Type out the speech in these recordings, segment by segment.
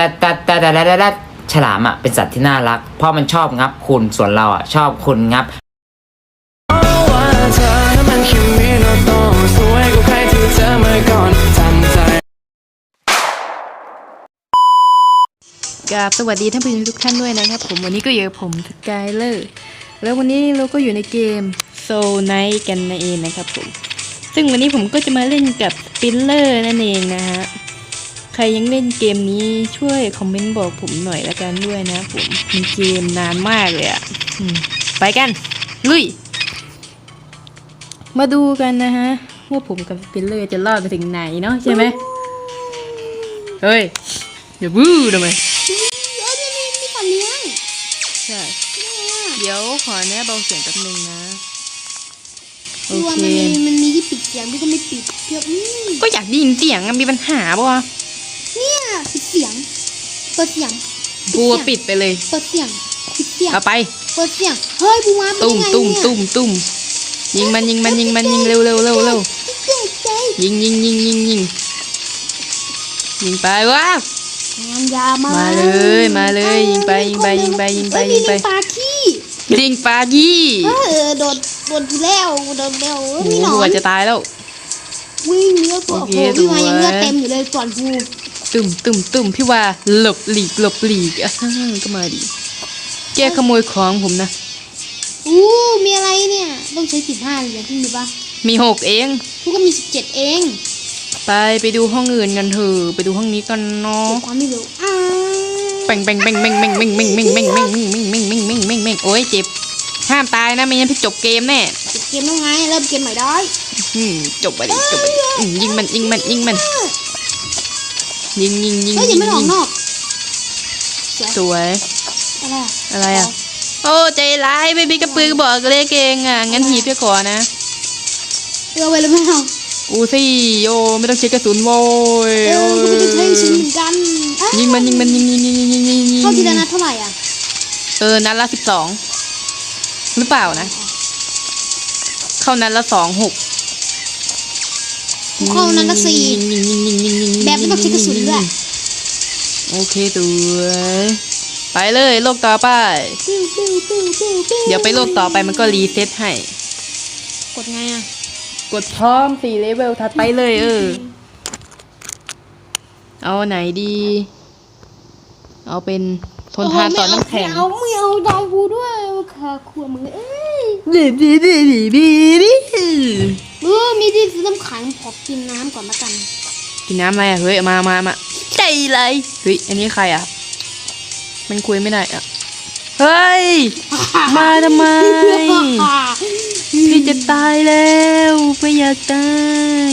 แต่แต่แต่แต่แต่แต่ฉลามอะเป็นสัตว์ที่น่ารัก เพราะมันชอบงับคุณส่วนเราอะชอบคุณงับกับสวัสดีท่านผู้ชมทุกท่านด้วยนะครับผมวันนี้ก็อยู่กับผมสกายเลอร์แล้ววันนี้เราก็อยู่ในเกมโซไนกันนั่นเองนะครับผมซึ่งวันนี้ผมก็จะมาเล่นกับปินเลอร์นั่นเองนะฮะ ใครยังเล่นเกมนี้ช่วยคอมเมนต์บอกผมหน่อยละกันด้วยนะผมมีเกมนานมากเลยอะ่ะไปกัน ลุย มาดูกันนะฮะ ว่าผมกับปินเลอร์จะรอดไปถึงไหนเนาะใช่ไหมเฮ้ยอย่าบู๊ทำไมเอ้ยนี่มีสัว์เลี้ยงใช่เดี๋ยวขอแนะเบาเสียงแป๊บนึงนะโอเคมันมีที่ปิดเสียงที่ก็ไม่ปิดเพียบก็อยากได้ยินเสียงมีปัญหาปะ เสียง เปิดเสียงบัวปิดไปเลยเปิดเสียงปิดเสียงไป เปิดเสียง เฮ้ยบัวเป็นตุ้มยงตุ้มเนี่ยตุ้มตุ้มยิงมันยิงมันยิงมันยิงเร็วเร็วเร็วเร็วยิงยิงยิงยิงยิงยิงไปว้าวมาเลยมาเลยยิงไปยิงไปยิงไปยิงไปยิงไปลาขี้ยิงปลายี่เออโดนโดนกูแล้วโดนแล้วโมีหนอหันจะตายแล้ว วิ่งเนื้อตัวโอ้โหมายังเลือเต็มอยู่เลยก่อนกู ตึมตึมตึมพี่ว่าหลบหลีกหลบหลีกก็มาดี แกขโมยของผมนะ อู้มีอะไรเนี่ย ต้องใช้สิบห้าเลยพี่มีปะมีหกเองพวกก็มีสิบเจ็ดเอง ไปไปดูห้องอื่นกันเถอะไปดูห้องนี้กันเนาะความไม่รู้อ้าแป่งแป่งแป่งแป่งแป่งแป่งแป่งแป่งแป่งแป่งแป่งแป่งแป่งแป่งโอ้ยเจ็บห้ามตายนะไม่งั้นพี่จบเกมแน่จบเกมต้องไงเริ่มเกมใหม่ได้จบไปจบไปยิงมันยิงมันยิงมัน ยิงยิงยิงเฮ้ยยังไม่ออกนอก สวยอะไรอะไรอะ โอ้ใจร้ายไม่มีกระปือบอกเลยเกงอะ งั้นหีบไปขอนะเราไว้แล้วไม่เอากูสิโยไม่ต้องเช็คกระสุนโว้ยเออกูไม่ได้ใช้ชิ้นเหมือกันยิงมันยิงมันยิงยิงยิงยิงยิงยิงเข้าทีละนัดเท่าไหร่อะ เออนัดละสิบสองหรือเปล่านะ เข้านัดละสองหก ข้อนั้นก็สี่แบบไม่ต้องใช้กระสุนด้วยโอเคตัวไปเลยโลกต่อไป เดี๋ยวไปโลกต่อไปมันก็รีเซ็ตให้ กดไงอะ กดพร้อมสี่เลเวลถัดไปเลยเออ เอาไหนดี เอาเป็น ทนทานต่อน้ำแข็งเอาไม่เอาดอวกูด้วยขาขวมึงเอ้ยดีดีดีดีดีบีเออมีที่ซื้อน้ำแข็งขอกินน้ำก่อนละกัน กินน้ำอะไรอะเฮ้ยมามามาใจเลยเฮ้ยอันนี้ใครอะ มันคุยไม่ได้อะเฮ้ย มาทำไมพี่จะตายแล้ว ไม่อยากตาย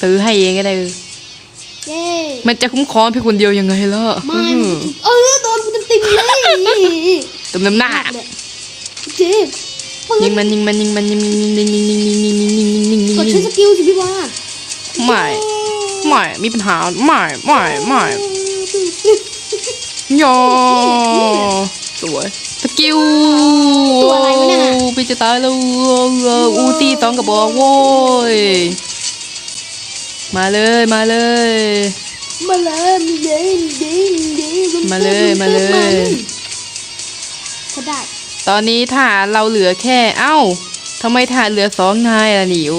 ซื้อให้เองก็ได้เออเย้มันจะคุ้มครองเพียงคนเดียวยังไงล่ะไม่เออโดนกูเต็มๆเลยตำน้ำหน้าเจ็บปืยินงมันยิงมันยิงมันยิงยิงยิงยิงยิงยิงยิงยิงยิงยิงยิงกดยิใช้งสกิลสิพี่ว่าไม่ไม่มีปัญหาไม่ไม่ไม่ยอสวยสกิลไปจะตายแล้วอูตีสองกระบอกโว้ย มาเลยมาเลย มาเลยมีเด้งเด้งเด้งมาเลยมาเลย ก็ได้ ตอนนี้ฐานเราเหลือแค่ เอ้าทำไมฐานเหลือสองนายล่ะหนิว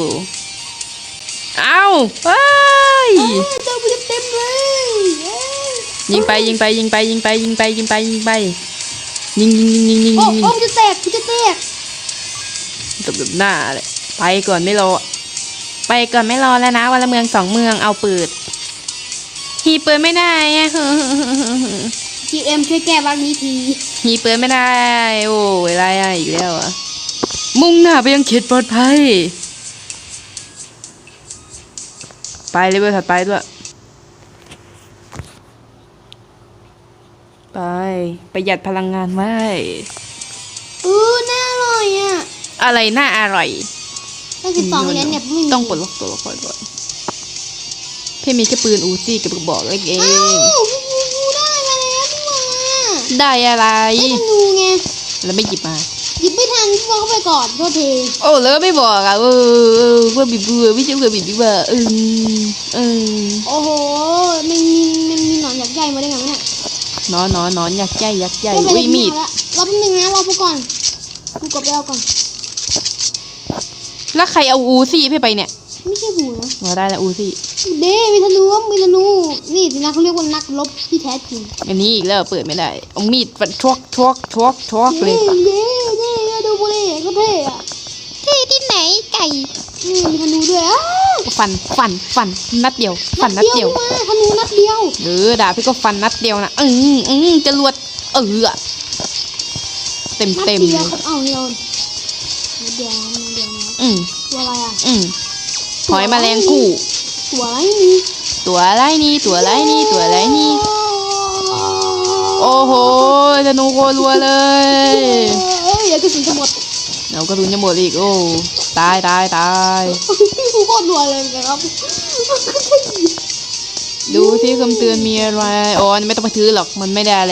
เอ้าเฮ้ยโดนกูเต็มๆเลยเย้ยิงไปยิงไปยิงไปยิงไปยิงไปยิงไปยิงไปยิงยิงยิงยิงยิงโอ้ยิงโอ้กูจะแตกกูจะแตกตบตบหน้าเลยไปก่อนไม่รอ ไปก่อนไม่รอแล้วนะวันละเมืองสองเมืองเอาปืดฮีเปิดไม่ได้อะจีเอ็มช่วยแก้บั๊กนี้ทีฮีเปิดไม่ได้ โอ้ยอะไรอะอีกแล้วอะมุ่งหน้าไปยังเขตปลอดภัย ไปเลยเบอร์ถัดไปด้วย ไปประหยัดพลังงานไว้เออน่าอร่อยอะอะไรน่าอร่อย ตั้งสิบสองเหรียญเนี่ยไม่มีต้องปลดล็อกตัวละครก่อนพี่มีแค่ปืนอูซี่กับกระบอกเล็กเอเอ้างกูกูกูได้มาแล้วพี่วาได้อะไรไอ้ธนูไงแล้วไม่หยิบมา หยิบไม่ทันพี่วาเข้าไปก่อนโทษทีโอ้แล้วก็ไม่บอกอะเออเออเพื่อบิบเบื่อไม่ใช่เพื่อบิบเบื่อเออเออโอ้โหมันมีมันมีหนอนยักษ์ใหญ่มาได้ไงวะเนี่ยนอนนอนนอนยักษ์ใหญ่ยักษ์ใหญ่ไม่เป็นอุ้ยมีดไรรอแป๊บนึงนะรอพวกก่อนกูกดไปเอาก่อน แล้วใครเอาอูซี่พี่ไปเนี่ยไม่ใช่หูนะมาได้แล้วอูซี่เด้มีธนูมีธนูนี่สินะเขาเรียกว่านักรบที่แท้จริงอันนี้อีกแล้วเปิดไม่ได้เอามีดฟันชวกชวกชวกชวกเลยเย้เย้เย้ดูบุหรี่ก็เท่อะเท่ที่ไหนไก่นี่มีธนูด้วยอ้าวฟันฟันฟันนัดเดียว ฟันนัดเดียวมาธนูนัดเดียวเออด่าพี่ก็ฟันนัดเดียวนะอืมอืมจรวดเออเต็มนัดเต็มเดียวครับเอาเดีย วนัดเดียวนัดเดียวนะอืมตัวอะไรอะ อืมหอยแมลงคู่ตัวอะไรนี่ตัวอะไรนี่ตัวอะไรนี่ตัวอะไรนี่โอ้โหธนูโครัวเลยเอ้ยเดี๋ยวกระสุนจะหมดเรากระสุนจะหมดอีกโอ้ตายตายตายกูโคตรรัวเลยนะครับดูที่คำเตือนมีอะไรอ๋อไม่ต้องไปถือหรอกมันไม่ได้อะไร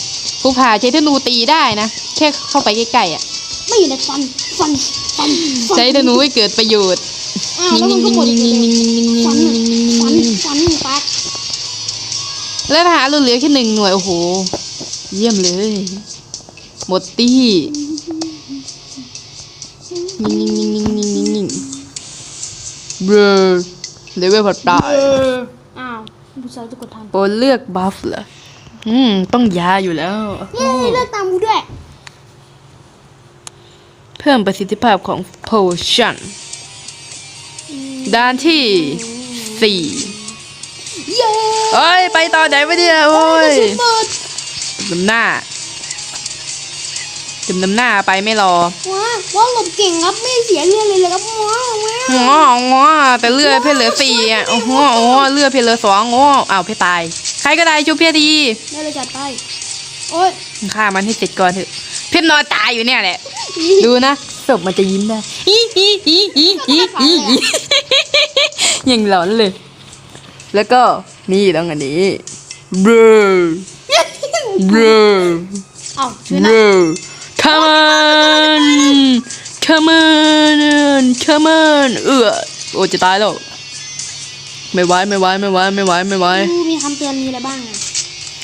ผู้ผ่าใช้ธนูตีได้นะ แค่เข้าไปใกล้ๆอะ ไม่อยู่ในฟันฟันฟันฟันใช้ธนูให้เกิดประโยชน์อ้าวแล้วมันก็หมดอีกเลยฟันน่ะฟันฟันปักแล้วทหารเหลือแค่หนึ่งหน่วยโอ้โห เยี่ยมเลย หมดตี้นิ่งนิ่งนิ่งนิ่งนิ่งนิ่งนิ่งเบรอเลเวลผัดตายอ้าวผู้ชายจะกดทันโปรเลือกบัฟเหรอ อืม ต้องยาอยู่แล้วเย้เลือกตามกูด้วย เพิ่มประสิทธิภาพของ potion ด้านที่สี่เย้เอ้ย ไปต่อไหนวะเนี่ยโอ้ยเปิดจำหน้าจำน้ำหน้าไปไม่รอว้าว้าหลบเก่งครับไม่เสียเลือดเลยเลยครับว้าวว้าวงองอแต่เลือดเพชรเหลือสี่อะโอ้โหโอ้โหเลือดเพชรเหลือสองโอ้อ้าวเพชรตาย ใครก็ได้ช่วยเพชรดีได้เลยจัดไป โอ้ยฆ่ามันให้เสร็จก่อนเถอะ เพชรนอนตายอยู่เนี่ยแหละ ดูนะศพมันจะยิ้มได้อีอีอีอีอีอีอียังหลอนเลย แล้วก็นี่ต้องอันนี้เบรเบรเอ้าช่วยเบนะร come on come on come on เออโอ้จะตายแล้ว ไม่ไหวไม่ไหวไม่ไหวไม่ไหวไม่ไหวดูมีคำเตือนมีอะไรบ้างอะ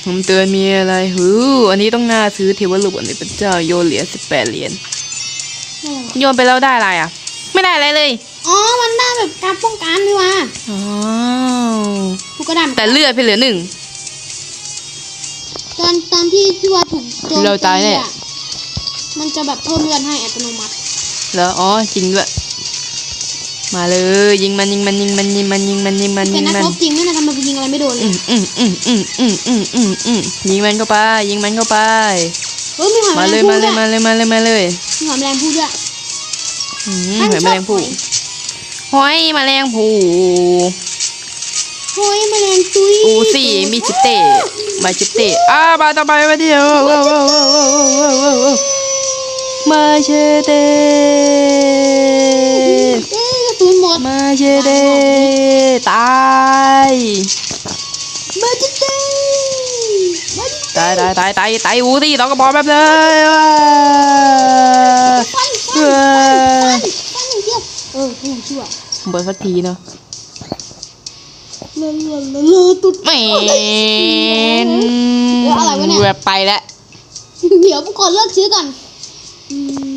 ผมเตือนมีอะไรหูอันนี้ต้องน่าซื้อเทวรูปอันนี้เป็นเจ้าโยนเหรียญสิบแปดเหรียญไม่อะไรวะโยนไปแล้วได้อะไรอะ ไม่ได้อะไรเลย อ๋อ มันได้แบบการป้องกันด้วยว่ะอ๋อกูก็ได้หมือนแต่กันเลือดไปเหลือหนึ่งตอนตอนที่พี่ว่าถูกโจมเราตายแน่อะมันจะแบบเพิ่มเลือดให้อัตโนมัติ แล้วอ๋อจริงด้วย มาเลย ยิงมันยิงมันยิงมันยิงมันยิงมันยิงมันเป็ยินงนักมันรบจริงไม่นะทำไมกูยิงอะไรไม่โดนเลอืยมอืมอืมอืมอืมอืมอืมอืมยิงมันเข้าไป ยิงมันเข้าไป เฮ้ยมีหอยแมมาลเลยงภู่มาเลด้วยยมาเลยมาเลยมาเลยมีหอยแมลงภู่ด้วยอืมหอยแมลงภู่หอยแมลงภู่หอยแมลงตุยอูสี่มีชิปเต้มาชิปเต้อ่ามาต่อไปมาเดียวว้าวว้าวว้าวว้าวว้าวว้าวว้าวมาเชเต้เอ้ ยกระสุนหมดมาเชเต้ตายมาจิเต้มาจิตายตายตายตายตายอูสี่ต้องกระบอกแบบเลยว้าฟันฟันฟันฟันฟันอย่างเดียวเออกูยังชั่วเบิร์สักทีเนาะเลอะเลอะเลอะเลอะตุ๊ดแมนเอออะไรวะเนี่ยแบบไปแล้วเดี๋ยวกูกดเลิกซื้อก่อนอืม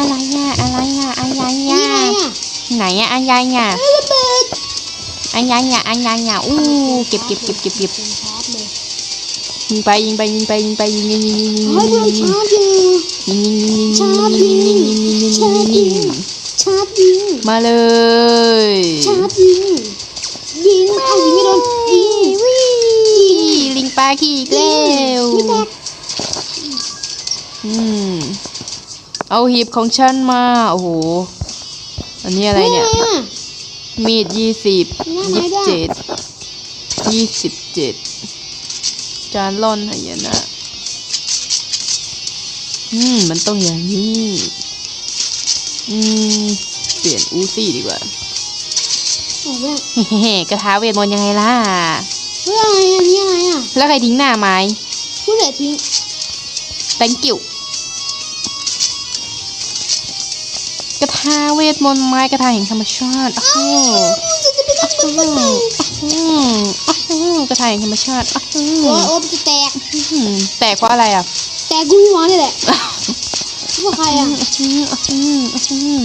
อะไรอะเอ้ยระเบิดอะไรอะอะไรอะอู้เก็บเก็บเก็บเก็บเก็บเป็นชาร์จเลยยิงไปยิงไปยิงไปยิงไปยิงยิงยิงยิงยิงเฮ้ยยิเรางชาร์จอยู่ยิงยิงยิงยิงชาร์จยิงยิงยิงยิงยิงชาร์จยิยิงงชาร์จยิงมาเลยชาร์จยิงยิงเอายิงไม่โดนยิงลิงปลาขี้อีกแล้วไม่แตกอืม เอาหีบของฉันมา โอ้โห อันนี้อะไรเนี่ยฮ้อะมีดยี่สิบมียี่หน้าไม้สิบด้วยเจ็ดยี่สิบเจ็ดจานล่อนหายนะ อืม มันต้องอย่างนี้ อืม เปลี่ยนอูซี่ดีกว่าโอ้โหเฮ้กระทาเวทมนต์ยังไงล่ะเฮ้ยอะไรอันนี้อะไรอะ แล้วใครทิ้งหน้าไม้ผู้เหลือทิ้ง thank you าเวทมนต์ไม้กระทาแห่งธรรมชาติอ้าวจะจะไปทำมันไปอืมอ้าวกระทาแห่งธรรมชาติอ้าวโอ้โอ้จะแตก อืมแตกเพราะอะไรอะ แตกกูหัวนี่แหละพวกใครอะ อืมอืมอืม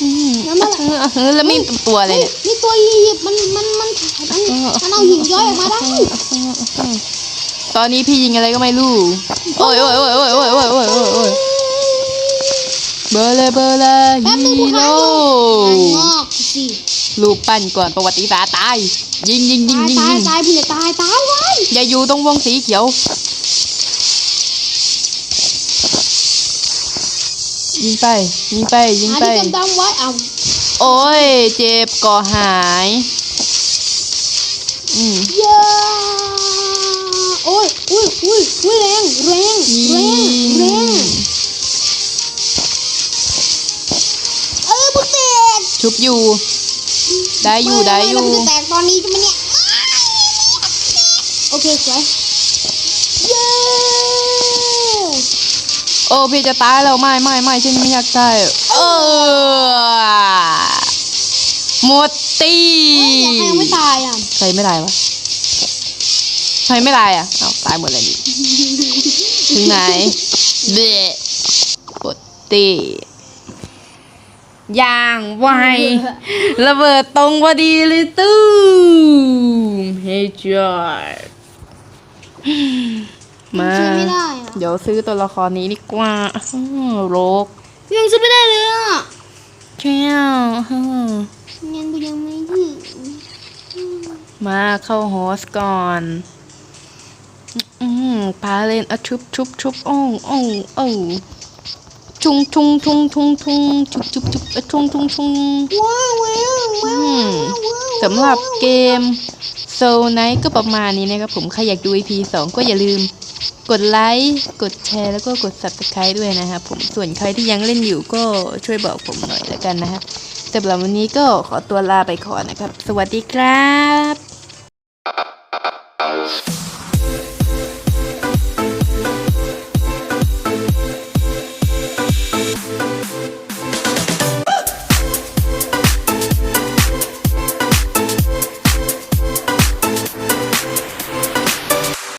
อืมน้ำมันอืมอืมแล้วมีตัวอะไรเฮ้ยเนี่ยนี่ตัวหยิบมันมันมันมันมันเอาหินย้อยออกมาได้ตอนนี้พี่ยิงอะไรก็ไม่รู้ โอ้ยโอ้ยโอ้ยโอ้ยโอ้ยโอ้ยโอ้ยโอ้ยโอ้ยเบอร์เลยเบอร์เลยแป๊บนึฮีงกูโร่หายงอกสิรูปปั้นก่อนประวัติศาสตร์ตาย ยิงยิงยิงตายยิงตายยิงตายพี่เนี่ยตายตายไว้อย่าอยู่ตรงวงสีเขียว ยิงไป ยิงไป ยิงหาไปที่ดำๆไว้เอาโอ้ย เจ็บก่อหาย อืมเย้โอ้ยอุ้ยอุ้ยอุ้ยแรงแรงแรงแรง ชุบอยู่ ได้อยู่ได้อยู่ไม่ไม่แล้วมันจะแตกตอนนี้ใช่ไหมเนี่ย โอเคสวยเย้โอ้พี่จะตายแล้วไม่ไม่ไม่ฉันไม่อยากตายเออหมดตีเฮ้ยแต่ใครยังไม่ตายอะใครไม่ตายวะใครไม่ตายอะเอาตายหมดเลยดิถึงไหนเบะหมดตี อย่างไว ระเบิดตรงพอดีเลยตู้มเฮ้ยจอยมา ซื้อไม่ได้อะเดี๋ยวซื้อตัวละครนี้ดีกว่าอื้อโรกยังซื้อไม่ได้เลยอะแก้วอื้อเงินกูยังไม่ถึงมาเข้าโฮสต์ก่อน อืมพาเล่นอะชุบชุบชุบโอ้งโอ้งโอ้ง ชุงชุงชุงชุงชุงชุบชุบชุบอะชุงชุงชุงว้าวว้าวว้าวอืมว้าวสำหรับเกมโซไนก็ประมาณนี้นะครับผมใครอยากดู EP 2 ก็อย่าลืม กดไลค์ กดแชร์ แล้วก็กด subscribe ด้วยนะครับผมส่วนใครที่ยังเล่นอยู่ก็ช่วยบอกผมหน่อยแล้วกันนะครับสำหรับวันนี้ก็ขอตัวลาไปก่อนนะครับ สวัสดีครับ